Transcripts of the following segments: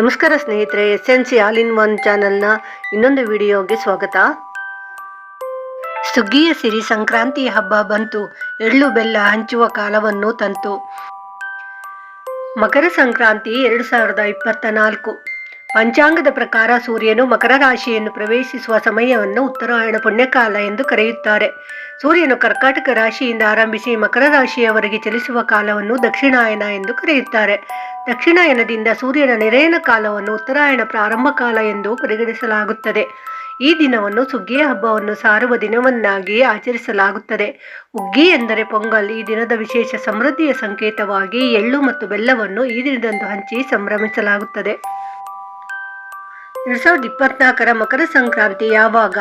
ನಮಸ್ಕಾರ ಸ್ನೇಹಿತರೆ S N C all in one ಚಾನಲ್ನ ಇನ್ನೊಂದು ವಿಡಿಯೋಗೆ ಸ್ವಾಗತ. ಸುಗ್ಗಿಯ ಸಿರಿ ಸಂಕ್ರಾಂತಿ ಹಬ್ಬ ಬಂತು. ಎಳ್ಳು ಬೆಲ್ಲ ಹಂಚುವ ಕಾಲವನ್ನು ತಂತು. ಮಕರ ಸಂಕ್ರಾಂತಿ ಎರಡು ಸಾವಿರದ ಇಪ್ಪತ್ತ ನಾಲ್ಕು ಪಂಚಾಂಗದ ಪ್ರಕಾರ ಸೂರ್ಯನು ಮಕರ ರಾಶಿಯನ್ನು ಪ್ರವೇಶಿಸುವ ಸಮಯವನ್ನು ಉತ್ತರಾಯಣ ಪುಣ್ಯಕಾಲ ಎಂದು ಕರೆಯುತ್ತಾರೆ. ಸೂರ್ಯನು ಕರ್ಕಾಟಕ ರಾಶಿಯಿಂದ ಆರಂಭಿಸಿ ಮಕರ ರಾಶಿಯವರೆಗೆ ಚಲಿಸುವ ಕಾಲವನ್ನು ದಕ್ಷಿಣಾಯನ ಎಂದು ಕರೆಯುತ್ತಾರೆ. ದಕ್ಷಿಣಾಯನದಿಂದ ಸೂರ್ಯನ ನೆರೆಯನ ಕಾಲವನ್ನು ಉತ್ತರಾಯಣ ಪ್ರಾರಂಭ ಕಾಲ ಎಂದು ಪರಿಗಣಿಸಲಾಗುತ್ತದೆ. ಈ ದಿನವನ್ನು ಸುಗ್ಗಿಯ ಹಬ್ಬವನ್ನು ಸಾರುವ ದಿನವನ್ನಾಗಿ ಆಚರಿಸಲಾಗುತ್ತದೆ. ಉಗ್ಗಿ ಎಂದರೆ ಪೊಂಗಲ್, ಈ ದಿನದ ವಿಶೇಷ ಸಮೃದ್ಧಿಯ ಸಂಕೇತವಾಗಿ ಎಳ್ಳು ಮತ್ತು ಬೆಲ್ಲವನ್ನು ಈ ದಿನದಂದು ಹಂಚಿ ಸಂಭ್ರಮಿಸಲಾಗುತ್ತದೆ. ಎರಡ್ ಸಾವಿರದ ಇಪ್ಪತ್ನಾಲ್ಕರ ಮಕರ ಸಂಕ್ರಾಂತಿ ಯಾವಾಗ?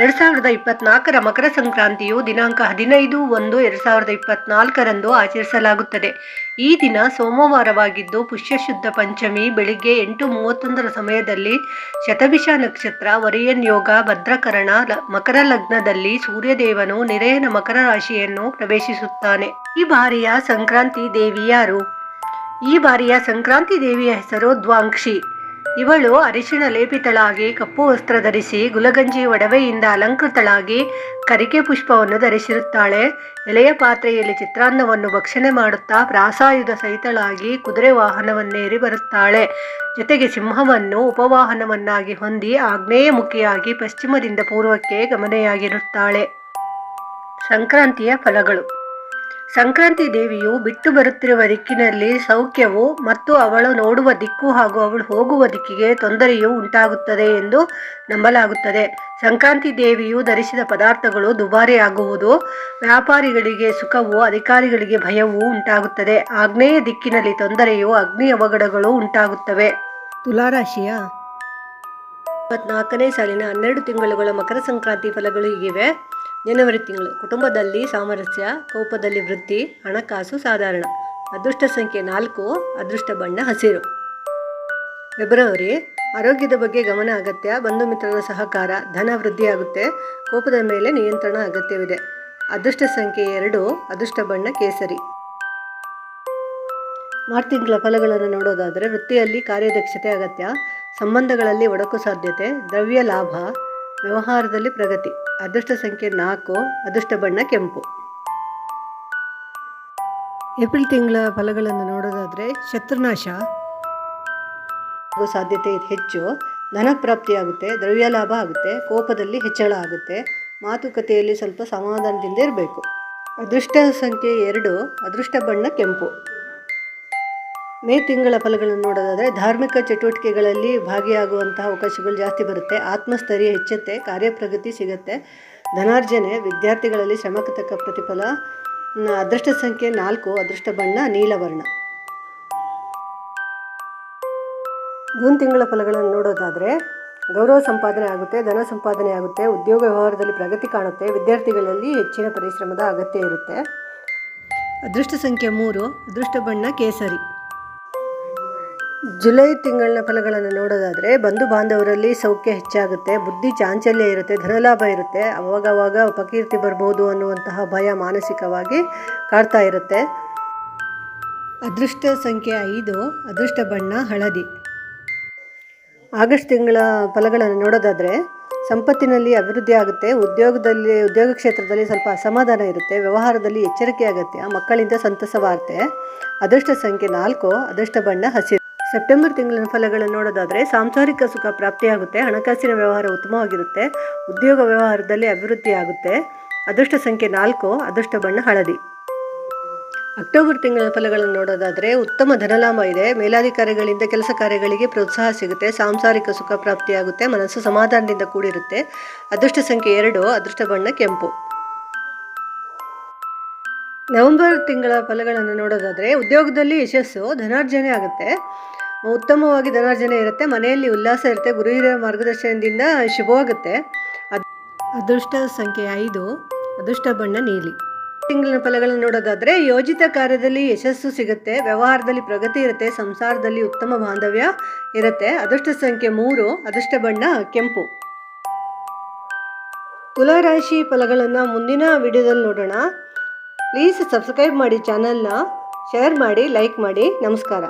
ಎರಡ್ ಸಾವಿರದ ಇಪ್ಪತ್ನಾಲ್ಕರ ಮಕರ ಸಂಕ್ರಾಂತಿಯು ದಿನಾಂಕ ಹದಿನೈದು ಒಂದು ಎರಡ್ ಸಾವಿರದ ಇಪ್ಪತ್ನಾಲ್ಕರಂದು ಆಚರಿಸಲಾಗುತ್ತದೆ. ಈ ದಿನ ಸೋಮವಾರವಾಗಿದ್ದು ಪುಷ್ಯ ಶುದ್ಧ ಪಂಚಮಿ, ಬೆಳಿಗ್ಗೆ ಎಂಟು ಮೂವತ್ತೊಂದರ ಸಮಯದಲ್ಲಿ ಶತಭಿಷ ನಕ್ಷತ್ರ, ವರಿಯನ್ ಯೋಗ, ಭದ್ರಕರಣ ಮಕರ ಲಗ್ನದಲ್ಲಿ ಸೂರ್ಯದೇವನು ನಿರಯನ ಮಕರ ರಾಶಿಯನ್ನು ಪ್ರವೇಶಿಸುತ್ತಾನೆ. ಈ ಬಾರಿಯ ಸಂಕ್ರಾಂತಿ ದೇವಿ ಯಾರು ಈ ಬಾರಿಯ ಸಂಕ್ರಾಂತಿ ದೇವಿಯ ಹೆಸರು ದ್ವಾಂಕ್ಷಿ. ಇವಳು ಅರಿಶಿಣ ಲೇಪಿತಳಾಗಿ ಕಪ್ಪು ವಸ್ತ್ರ ಧರಿಸಿ ಗುಲಗಂಜಿ ಒಡವೆಯಿಂದ ಅಲಂಕೃತಳಾಗಿ ಕರಿಕೆ ಪುಷ್ಪವನ್ನು ಧರಿಸಿರುತ್ತಾಳೆ. ಎಲೆಯ ಪಾತ್ರೆಯಲ್ಲಿ ಚಿತ್ರಾನ್ನವನ್ನು ಭಕ್ಷಣೆ ಮಾಡುತ್ತಾ ಪ್ರಾಸಾಯುಧ ಸಹಿತಳಾಗಿ ಕುದುರೆ ವಾಹನವನ್ನೇರಿ ಬರುತ್ತಾಳೆ. ಜೊತೆಗೆ ಸಿಂಹವನ್ನು ಉಪವಾಹನವನ್ನಾಗಿ ಹೊಂದಿ ಆಗ್ನೇಯಮುಖಿಯಾಗಿ ಪಶ್ಚಿಮದಿಂದ ಪೂರ್ವಕ್ಕೆ ಗಮನೆಯಾಗಿರುತ್ತಾಳೆ. ಸಂಕ್ರಾಂತಿಯ ಫಲಗಳು. ಸಂಕ್ರಾಂತಿ ದೇವಿಯು ಬಿಟ್ಟು ಬರುತ್ತಿರುವ ದಿಕ್ಕಿನಲ್ಲಿ ಸೌಖ್ಯವು ಮತ್ತು ಅವಳು ನೋಡುವ ದಿಕ್ಕು ಹಾಗೂ ಅವಳು ಹೋಗುವ ದಿಕ್ಕಿಗೆ ತೊಂದರೆಯು ಉಂಟಾಗುತ್ತದೆ ಎಂದು ನಂಬಲಾಗುತ್ತದೆ. ಸಂಕ್ರಾಂತಿ ದೇವಿಯು ಧರಿಸಿದ ಪದಾರ್ಥಗಳು ದುಬಾರಿಯಾಗುವುದು ವ್ಯಾಪಾರಿಗಳಿಗೆ ಸುಖವು ಅಧಿಕಾರಿಗಳಿಗೆ ಭಯವೂ ಉಂಟಾಗುತ್ತದೆ. ಆಗ್ನೇಯ ದಿಕ್ಕಿನಲ್ಲಿ ತೊಂದರೆಯು ಅಗ್ನಿ ಅವಘಡಗಳು ಉಂಟಾಗುತ್ತವೆ. ತುಲಾರಾಶಿಯ ಇಪ್ಪತ್ನಾಲ್ಕನೇ ಸಾಲಿನ ಹನ್ನೆರಡು ತಿಂಗಳುಗಳ ಮಕರ ಸಂಕ್ರಾಂತಿ ಫಲಗಳು ಹೀಗಿವೆ ಜನವರಿ ತಿಂಗಳು. ಕುಟುಂಬದಲ್ಲಿ ಸಾಮರಸ್ಯ, ಕೋಪದಲ್ಲಿ ವೃತ್ತಿ, ಹಣಕಾಸು ಸಾಧಾರಣ. ಅದೃಷ್ಟ ಸಂಖ್ಯೆ ನಾಲ್ಕು, ಅದೃಷ್ಟ ಬಣ್ಣ ಹಸಿರು. ಫೆಬ್ರವರಿ, ಆರೋಗ್ಯದ ಬಗ್ಗೆ ಗಮನ ಅಗತ್ಯ, ಬಂಧು ಮಿತ್ರರ ಸಹಕಾರ, ಧನ ವೃದ್ಧಿಯಾಗುತ್ತೆ ಕೋಪದ ಮೇಲೆ ನಿಯಂತ್ರಣ ಅಗತ್ಯವಿದೆ. ಅದೃಷ್ಟ ಸಂಖ್ಯೆ ಎರಡು, ಅದೃಷ್ಟ ಬಣ್ಣ ಕೇಸರಿ. ಮಾರ್ಚ್ ತಿಂಗಳ ಫಲಗಳನ್ನು ನೋಡೋದಾದರೆ, ವೃತ್ತಿಯಲ್ಲಿ ಕಾರ್ಯದಕ್ಷತೆ ಅಗತ್ಯ, ಸಂಬಂಧಗಳಲ್ಲಿ ಒಡಕು ಸಾಧ್ಯತೆ, ದ್ರವ್ಯ ಲಾಭ, ವ್ಯವಹಾರದಲ್ಲಿ ಪ್ರಗತಿ. ಅದೃಷ್ಟ ಸಂಖ್ಯೆ ನಾಲ್ಕು ಅದೃಷ್ಟ ಬಣ್ಣ ಕೆಂಪು. ಏಪ್ರಿಲ್ ತಿಂಗಳ ಫಲಗಳನ್ನು ನೋಡೋದಾದರೆ ಶತ್ರುನಾಶ. ಸಾಧ್ಯತೆ ಇದು ಹೆಚ್ಚು. ಧನ ಪ್ರಾಪ್ತಿಯಾಗುತ್ತೆ ದ್ರವ್ಯ ಲಾಭ ಆಗುತ್ತೆ ಕೋಪದಲ್ಲಿ ಹೆಚ್ಚಳ ಆಗುತ್ತೆ ಮಾತುಕತೆಯಲ್ಲಿ ಸ್ವಲ್ಪ ಸಮಾಧಾನದಿಂದ ಇರಬೇಕು. ಅದೃಷ್ಟ ಸಂಖ್ಯೆ ಎರಡು ಅದೃಷ್ಟ ಬಣ್ಣ ಕೆಂಪು. ಮೇ ತಿಂಗಳ ಫಲಗಳನ್ನು ನೋಡೋದಾದರೆ ಧಾರ್ಮಿಕ ಚಟುವಟಿಕೆಗಳಲ್ಲಿ ಭಾಗಿಯಾಗುವಂತಹ ಅವಕಾಶಗಳು ಜಾಸ್ತಿ ಬರುತ್ತೆ. ಆತ್ಮಸ್ಥೈರ್ಯ ಹೆಚ್ಚುತ್ತೆ, ಕಾರ್ಯಪ್ರಗತಿ ಸಿಗುತ್ತೆ. ಧನಾರ್ಜನೆ, ವಿದ್ಯಾರ್ಥಿಗಳಲ್ಲಿ ಶ್ರಮಕ್ಕೆ ತಕ್ಕ ಪ್ರತಿಫಲ ಅದೃಷ್ಟ ಸಂಖ್ಯೆ ನಾಲ್ಕು, ಅದೃಷ್ಟ ಬಣ್ಣ, ನೀಲವರ್ಣ. ಜೂನ್ ತಿಂಗಳ ಫಲಗಳನ್ನು ನೋಡೋದಾದರೆ ಗೌರವ ಸಂಪಾದನೆ ಆಗುತ್ತೆ, ಧನ ಸಂಪಾದನೆ ಆಗುತ್ತೆ, ಉದ್ಯೋಗ ವ್ಯವಹಾರದಲ್ಲಿ ಪ್ರಗತಿ ಕಾಣುತ್ತೆ, ವಿದ್ಯಾರ್ಥಿಗಳಲ್ಲಿ ಹೆಚ್ಚಿನ ಪರಿಶ್ರಮದ ಅಗತ್ಯ ಇರುತ್ತೆ. ಅದೃಷ್ಟ ಸಂಖ್ಯೆ ಮೂರು, ಅದೃಷ್ಟ ಬಣ್ಣ ಕೇಸರಿ. ಜುಲೈ ತಿಂಗಳಿನ ಫಲಗಳನ್ನು ನೋಡೋದಾದರೆ ಬಂಧು ಬಾಂಧವರಲ್ಲಿ ಸೌಖ್ಯ ಹೆಚ್ಚಾಗುತ್ತೆ, ಬುದ್ಧಿ ಚಾಂಚಲ್ಯ ಇರುತ್ತೆ, ಧನಲಾಭ ಇರುತ್ತೆ, ಅವಾಗವಾಗ ಅಪಕೀರ್ತಿ ಬರ್ಬೋದು ಅನ್ನುವಂತಹ ಭಯ ಮಾನಸಿಕವಾಗಿ ಕಾಡ್ತಾ ಇರುತ್ತೆ. ಅದೃಷ್ಟ ಸಂಖ್ಯೆ ಐದು, ಅದೃಷ್ಟ ಬಣ್ಣ, ಹಳದಿ. ಆಗಸ್ಟ್ ತಿಂಗಳ ಫಲಗಳನ್ನು ನೋಡೋದಾದರೆ ಸಂಪತ್ತಿನಲ್ಲಿ ಅಭಿವೃದ್ಧಿ ಆಗುತ್ತೆ, ಉದ್ಯೋಗದಲ್ಲಿ, ಉದ್ಯೋಗ ಕ್ಷೇತ್ರದಲ್ಲಿ ಸ್ವಲ್ಪ ಅಸಮಾಧಾನ ಇರುತ್ತೆ, ವ್ಯವಹಾರದಲ್ಲಿ ಎಚ್ಚರಿಕೆ ಆಗುತ್ತೆ ಮಕ್ಕಳಿಂದ ಸಂತಸವಾಗುತ್ತೆ. ಅದೃಷ್ಟ ಸಂಖ್ಯೆ ನಾಲ್ಕು, ಅದೃಷ್ಟ ಬಣ್ಣ, ಹಸಿರು. ಸೆಪ್ಟೆಂಬರ್ ತಿಂಗಳಿನ ಫಲಗಳನ್ನು ನೋಡೋದಾದರೆ ಸಾಂಸಾರಿಕ ಸುಖ ಪ್ರಾಪ್ತಿಯಾಗುತ್ತೆ, ಹಣಕಾಸಿನ ವ್ಯವಹಾರ ಉತ್ತಮವಾಗಿರುತ್ತೆ, ಉದ್ಯೋಗ ವ್ಯವಹಾರದಲ್ಲಿ ಅಭಿವೃದ್ಧಿಯಾಗುತ್ತೆ. ಅದೃಷ್ಟ ಸಂಖ್ಯೆ ನಾಲ್ಕು, ಅದೃಷ್ಟ ಬಣ್ಣ ಹಳದಿ. ಅಕ್ಟೋಬರ್ ತಿಂಗಳ ಫಲಗಳನ್ನು ನೋಡೋದಾದರೆ ಉತ್ತಮ ಧನಲಾಭ ಇದೆ, ಮೇಲಾಧಿಕಾರಿಗಳಿಂದ ಕೆಲಸ ಕಾರ್ಯಗಳಿಗೆ ಪ್ರೋತ್ಸಾಹ ಸಿಗುತ್ತೆ, ಸಾಂಸಾರಿಕ ಸುಖ ಪ್ರಾಪ್ತಿಯಾಗುತ್ತೆ, ಮನಸ್ಸು ಸಮಾಧಾನದಿಂದ ಕೂಡಿರುತ್ತೆ. ಅದೃಷ್ಟ ಸಂಖ್ಯೆ ಎರಡು, ಅದೃಷ್ಟ ಬಣ್ಣ ಕೆಂಪು. ನವೆಂಬರ್ ತಿಂಗಳ ಫಲಗಳನ್ನು ನೋಡೋದಾದರೆ, ಉದ್ಯೋಗದಲ್ಲಿ ಯಶಸ್ಸು ಧನಾರ್ಜನೆ ಆಗುತ್ತೆ. ಉತ್ತಮವಾಗಿ ಧನಾರ್ಜನೆ ಇರುತ್ತೆ, ಮನೆಯಲ್ಲಿ ಉಲ್ಲಾಸ ಇರುತ್ತೆ, ಗುರು ಹಿರಿಯರ ಮಾರ್ಗದರ್ಶನದಿಂದ ಶುಭವಾಗುತ್ತೆ. ಅದ್- ಅದೃಷ್ಟ ಸಂಖ್ಯೆ ಐದು, ಅದೃಷ್ಟ ಬಣ್ಣ ನೀಲಿ. ತಿಂಗಳ ಫಲಗಳನ್ನು ನೋಡೋದಾದರೆ, ಯೋಜಿತ ಕಾರ್ಯದಲ್ಲಿ ಯಶಸ್ಸು ಸಿಗುತ್ತೆ, ವ್ಯವಹಾರದಲ್ಲಿ ಪ್ರಗತಿ ಇರುತ್ತೆ, ಸಂಸಾರದಲ್ಲಿ ಉತ್ತಮ ಬಾಂಧವ್ಯ ಇರುತ್ತೆ. ಅದೃಷ್ಟ ಸಂಖ್ಯೆ ಮೂರು, ಅದೃಷ್ಟ ಬಣ್ಣ ಕೆಂಪು. ತುಲಾರಾಶಿ ಫಲಗಳನ್ನು ಮುಂದಿನ ವಿಡಿಯೋದಲ್ಲಿ ನೋಡೋಣ. ಪ್ಲೀಸ್ ಸಬ್ಸ್ಕ್ರೈಬ್ ಮಾಡಿ ಚಾನಲ್ನ ಶೇರ್ ಮಾಡಿ ಲೈಕ್ ಮಾಡಿ. ನಮಸ್ಕಾರ.